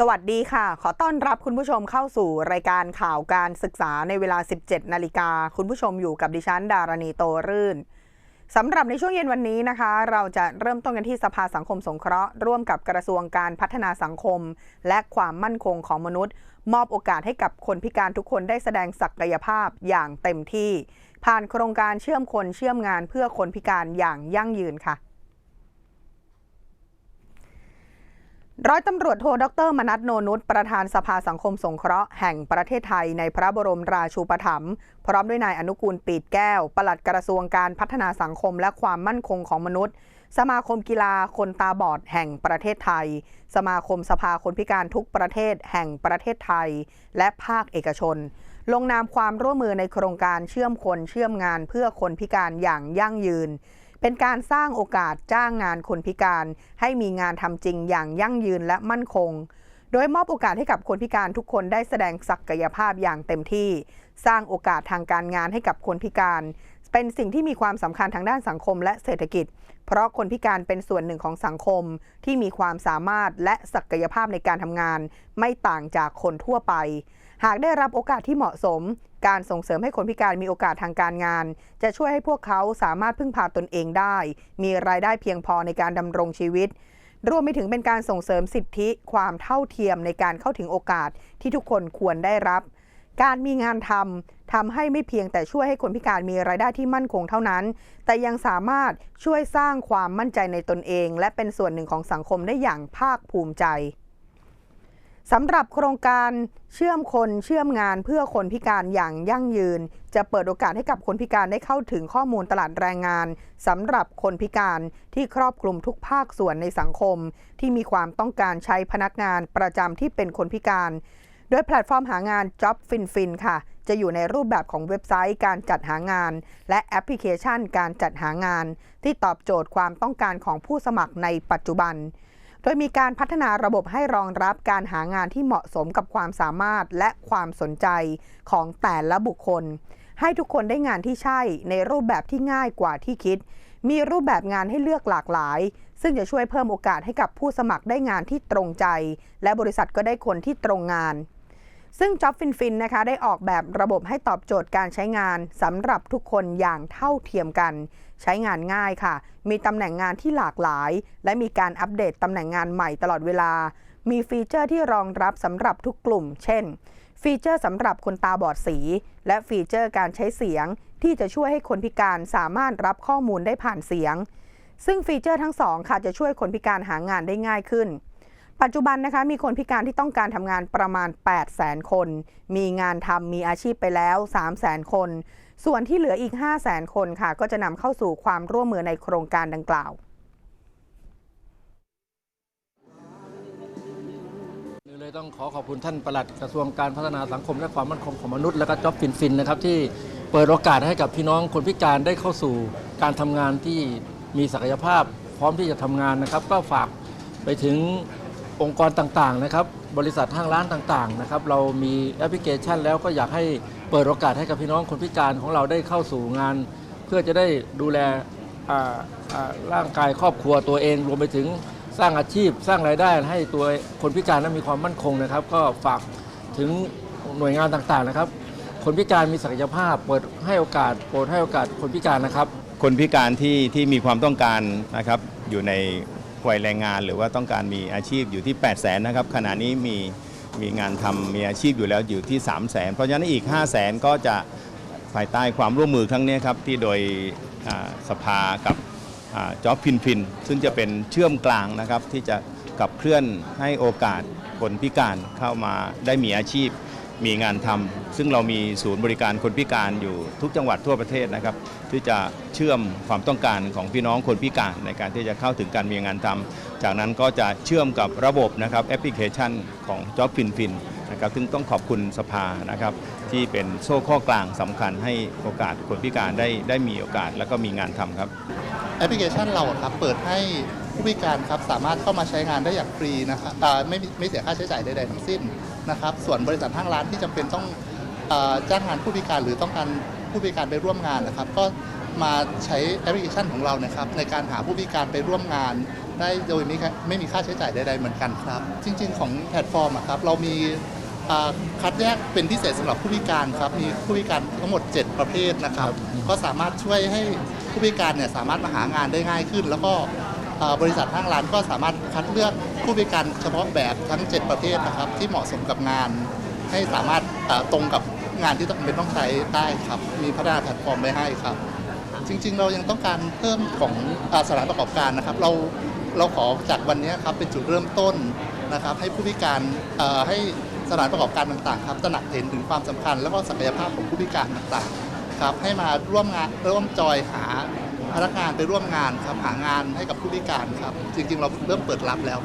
สวัสดีค่ะ ขอต้อนรับคุณผู้ชมเข้าสู่รายการข่าวการศึกษาในเวลา 17 นาฬิกา คุณผู้ชมอยู่กับดิฉันดารณีโตรื่นสำหรับในช่วงเย็นวันนี้นะคะ เราจะเริ่มต้นกันที่สภาสังคมสงเคราะห์ ร่วมกับกระทรวงการพัฒนาสังคม และความมั่นคงของมนุษย์ มอบโอกาสให้กับคนพิการทุกคนได้แสดงศักยภาพอย่างเต็มที่ ผ่านโครงการเชื่อมคนเชื่อมงานเพื่อคนพิการอย่างยั่งยืนค่ะ ร้อยตำรวจโทดรมนัทโนนุชประธานสภาสังคมสงเคราะห์แห่งประเทศไทยในพระบรมราชูปถัมภ์พร้อมด้วยนายอนุกูลปีดแก้ว ปลัดกระทรวงการพัฒนาสังคมและความมั่นคงของมนุษย์ สมาคมกีฬาคนตาบอดแห่งประเทศไทย สมาคมสภาคนพิการทุกประเทศแห่งประเทศไทย และภาคเอกชน ลงนามความร่วมมือในโครงการเชื่อมคนเชื่อมงานเพื่อคนพิการอย่างยั่งยืน เป็นการสร้างโอกาสจ้างงานคนพิการ ให้มีงานทำจริงอย่างยั่งยืนและมั่นคง โดยมอบโอกาสให้กับคนพิการทุกคนได้แสดงศักยภาพอย่างเต็มที่ สร้างโอกาสทางการงานให้กับคนพิการ เป็นสิ่งที่มีความสำคัญทางด้านสังคมและเศรษฐกิจ เพราะคนพิการเป็นส่วนหนึ่งของสังคม ที่มีความสามารถและศักยภาพในการทำงาน ไม่ต่างจากคนทั่วไป หากได้รับโอกาสที่เหมาะสม การส่งเสริมให้คนพิการมีโอกาสทางการงาน จะช่วยให้พวกเขาสามารถพึ่งพาตนเองได้ มีรายได้เพียงพอในการดำรงชีวิต รวมไปถึงเป็นการส่งเสริมสิทธิ ความเท่าเทียมในการเข้าถึงโอกาสที่ทุกคนควรได้รับ การมีงานทำทำให้ไม่เพียงแต่ช่วยให้คนพิการมีรายได้ที่มั่นคงเท่านั้น แต่ยังสามารถช่วยสร้างความมั่นใจในตนเอง และเป็นส่วนหนึ่งของสังคมได้อย่างภาคภูมิใจ สำหรับโครงการเชื่อมคนเชื่อมงานเพื่อคนพิการอย่างยั่งยืน จะเปิดโอกาสให้กับคนพิการได้เข้าถึงข้อมูลตลาดแรงงานสำหรับคนพิการที่ครอบคลุมทุกภาคส่วนในสังคม ที่มีความต้องการใช้พนักงานประจำที่เป็นคนพิการ โดยแพลตฟอร์มหางาน Job FinFin ค่ะ จะอยู่ในรูปแบบของเว็บไซต์การจัดหางาน และแอปพลิเคชันการจัดหางาน ที่ตอบโจทย์ความต้องการของผู้สมัครในปัจจุบัน ดยมีการพัฒนาระบบให้รองรับการหางานที่เหมาะสมกับความสามารถและความสนใจของแต่ละบุคคล ให้ทุกคนได้งานที่ใช่ในรูปแบบที่ง่ายกว่าที่คิด มีรูปแบบงานให้เลือกหลากหลาย ซึ่งจะช่วยเพิ่มโอกาสให้กับผู้สมัครได้งานที่ตรงใจ และบริษัทก็ได้คนที่ตรงงาน ซึ่ง Job FinFin นะคะได้ออกแบบระบบให้ตอบโจทย์การใช้งานสำหรับทุกคนอย่างเท่าเทียมกัน ใช้งานง่ายค่ะ มีตำแหน่งงานที่หลากหลาย และมีการอัปเดตตำแหน่งงานใหม่ตลอดเวลา มีฟีเจอร์ที่รองรับสำหรับทุกกลุ่ม เช่น ฟีเจอร์สำหรับคนตาบอดสี และฟีเจอร์การใช้เสียง ที่จะช่วยให้คนพิการสามารถรับข้อมูลได้ผ่านเสียง ซึ่งฟีเจอร์ทั้งสองค่ะจะช่วยคนพิการหางานได้ง่ายขึ้น ปัจจุบันนะคะมีคนพิการที่ต้องการทำงานประมาณ 8 0 0 0 0 คน มีงานทำมีอาชีพไปแล้ว 3 0 0 0 0 0 คน ส่วนที่เหลืออีก 5 0 0 0 0 0 คนค่ะ ก็จะนำเข้าสู่ความร่วมมือในโครงการดังกล่าวเลยต้องขอขอบคุณท่านปลัดกระทรวงการพัฒนาสังคมและความมั่นคงของมนุษย์และก็จ็อบฟินฟินนะครับที่เปิดโอกาสให้กับพี่น้องคนพิการได้เข้าสู่การทำงานที่มีศักยภาพพร้อมที่จะทำงานนะครับ ก็ฝากไปถึง องค์กรต่างๆนะครับบริษัทห้างร้านต่างๆนะครับเรามีแอปพลิเคชันแล้วก็อยากให้เปิดโอกาสให้กับพี่น้องคนพิการของเราได้เข้าสู่งาน เพื่อจะได้ดูแลร่างกายครอบครัวตัวเอง รวมไปถึงสร้างอาชีพ สร้างรายได้ให้ตัวคนพิการนั้นมีความมั่นคงนะครับ ก็ฝากถึงหน่วยงานต่างๆนะครับ คนพิการมีศักยภาพ เปิดให้โอกาสโปรดให้โอกาสคนพิการนะครับ คนพิการที่ที่มีความต้องการนะครับอยู่ใน วัยแรงงาน หรือว่าต้องการมีอาชีพอยู่ที่ 8 0 0แสนนะครับขณะนี้มีมีงานทำมีอาชีพอยู่แล้วอยู่ที่ 3 0 0แสนเพราะฉะนั้นอีก 5 0 0แสนก็จะภายใต้ความร่วมมือครั้งนี้ครับที่โดยสภากับจ็อบฟินฟิน ซึ่งจะเป็นเชื่อมกลางนะครับที่จะขับเคลื่อนให้โอกาสคนพิการเข้ามาได้มีอาชีพ มีงานทำซึ่งเรามีศูนย์บริการคนพิการอยู่ทุกจังหวัดทั่วประเทศนะครับ ที่จะเชื่อมความต้องการของพี่น้องคนพิการในการที่จะเข้าถึงการมีงานทำจากนั้นก็จะเชื่อมกับระบบนะครับแอปพลิเคชันของ Job Fin Fin นะครับซึ่งต้องขอบคุณสภานะครับที่เป็นโซ่ข้อกลางสำคัญให้โอกาสคนพิการได้ได้มีโอกาส แล้วก็มีงานทำครับแอปพลิเคชันเราครับเปิดให้ผู้พิการครับสามารถเข้ามาใช้งานได้อย่างฟรีนะครับไม่ไม่เสียค่าใช้จ่ายใดๆทั้งสิ้น นะครับ ส่วนบริษัทห้างร้านที่จำเป็นต้องอาจ้างงานผู้พิการหรือต้องการผู้พิการไปร่วมงานนะครับ ก็มาใช้แอปพลิเคชันของเรานะครับ ในการหาผู้พิการไปร่วมงาน ได้โดยไม่ค่าไม่มีค่าใช้จ่ายใดๆเหมือนกันครับ จริง ๆ ของแพลตฟอร์มอะครับเรามีอ่าคัดแยกเป็นพิเศษสำหรับผู้พิการครับ มีผู้พิการทั้งหมด 7 ประเภทนะครับ ก็สามารถช่วยให้ผู้พิการเนี่ยสามารถมาหางานได้ง่ายขึ้น แล้วก็อ่า บริษัทห้างร้านก็สามารถคัดเลือกผู้พิการเฉพาะแบบทั้ง 7 ประเภทนะครับ ที่เหมาะสมกับงาน ให้สามารถตรงกับงานที่ต้องเป็นต้องใช้ได้ครับ มีพัฒนาแพลตฟอร์มไว้ให้ครับ จริงๆ เรายังต้องการเพิ่มของอสถานประกอบการนะครับ เราเราขอจากวันนี้ครับเป็นจุดเริ่มต้นนะครับ ให้ผู้พิการให้สถานประกอบการต่างๆครับตระหนักเห็นถึงความสำคัญ แล้วก็ศักยภาพของผู้พิการต่างๆครับให้มาร่วมงานร่วมจอยหา พนักงานไปร่วมงานครับหางานให้กับผู้พิการครับ จริงๆ เราเริ่มเปิดรับแล้ว